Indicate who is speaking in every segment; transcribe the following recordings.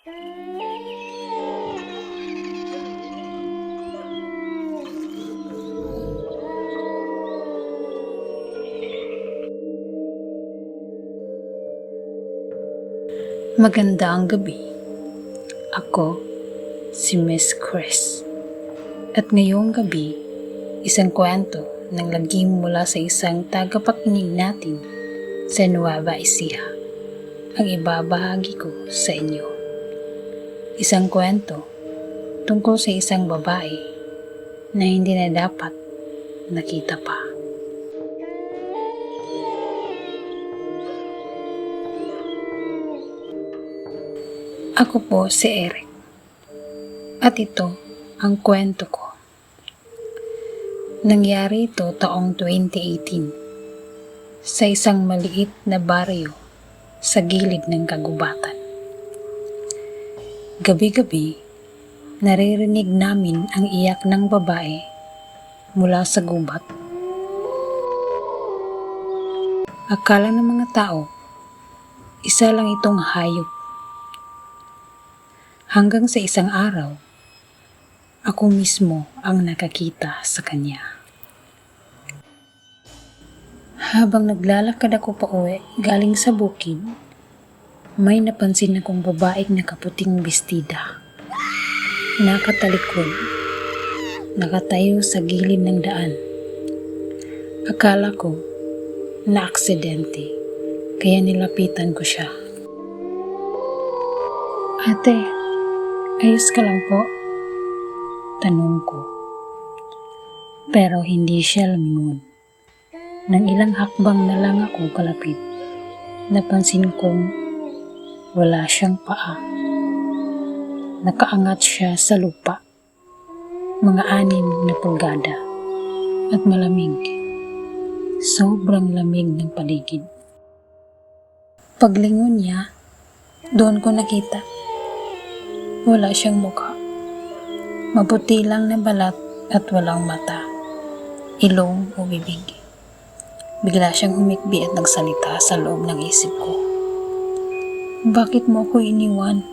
Speaker 1: Maganda ang gabi. Ako, si Miss Chris. At ngayong gabi, isang kwento ng lagim mula sa isang tagapakinig natin sa Nueva Ecija ang ibabahagi ko sa inyo. Isang kwento tungkol sa isang babae na hindi na dapat nakita pa. Ako po si Eric. At ito ang kwento ko. Nangyari ito taong 2018 sa isang maliit na baryo sa gilid ng kagubatan. Gabi-gabi, naririnig namin ang iyak ng babae mula sa gubat. Akala ng mga tao, isa lang itong hayop hanggang sa isang araw, ako mismo ang nakakita sa kanya. Habang naglalakad ako pa uwi galing sa bukid, may napansin akong babaeng nakaputing bestida. Nakatalikod, nakatayo sa gilid ng daan. Akala ko na aksidente, kaya nilapitan ko siya. Ate, ayos ka lang po? Tanong ko. Pero hindi siya lumingon. Nang ilang hakbang na lang ako kalapit, napansin kong wala siyang paa. Nakaangat siya sa lupa. Mga anim na pulgada at malamig. Sobrang lamig ng paligid. Paglingon niya, doon ko nakita wala siyang mukha. Maputi lang na balat at walang mata, ilong o bibig. Bigla siyang humikbi at nagsalita sa loob ng isip ko. Bakit mo ako iniwan?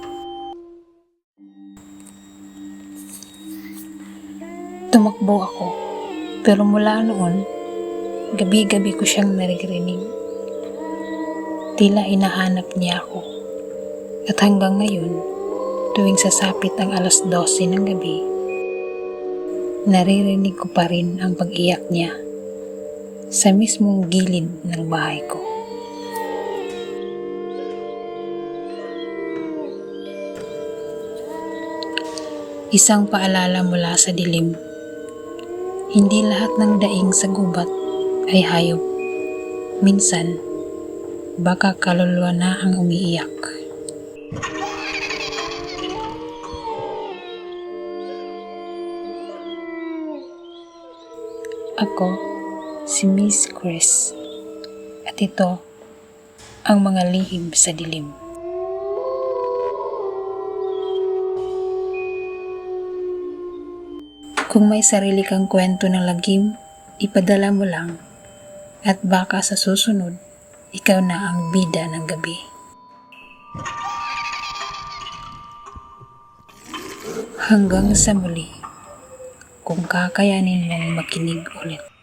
Speaker 1: Tumakbo ako, pero mula noon, gabi-gabi ko siyang naririnig. Tila hinahanap niya ako. At hanggang ngayon, tuwing sasapit ang alas 12 ng gabi, naririnig ko pa rin ang pag-iyak niya sa mismong gilid ng bahay ko. Isang paalala mula sa dilim. Hindi lahat ng daing sa gubat ay hayop. Minsan, baka kaluluwa na ang umiiyak. Ako, si Miss Chris. At ito, ang mga lihim sa dilim. Kung may sarili kang kwento ng lagim, ipadala mo lang. At baka sa susunod, ikaw na ang bida ng gabi. Hanggang sa muli, kung kakayanin mong makinig ulit.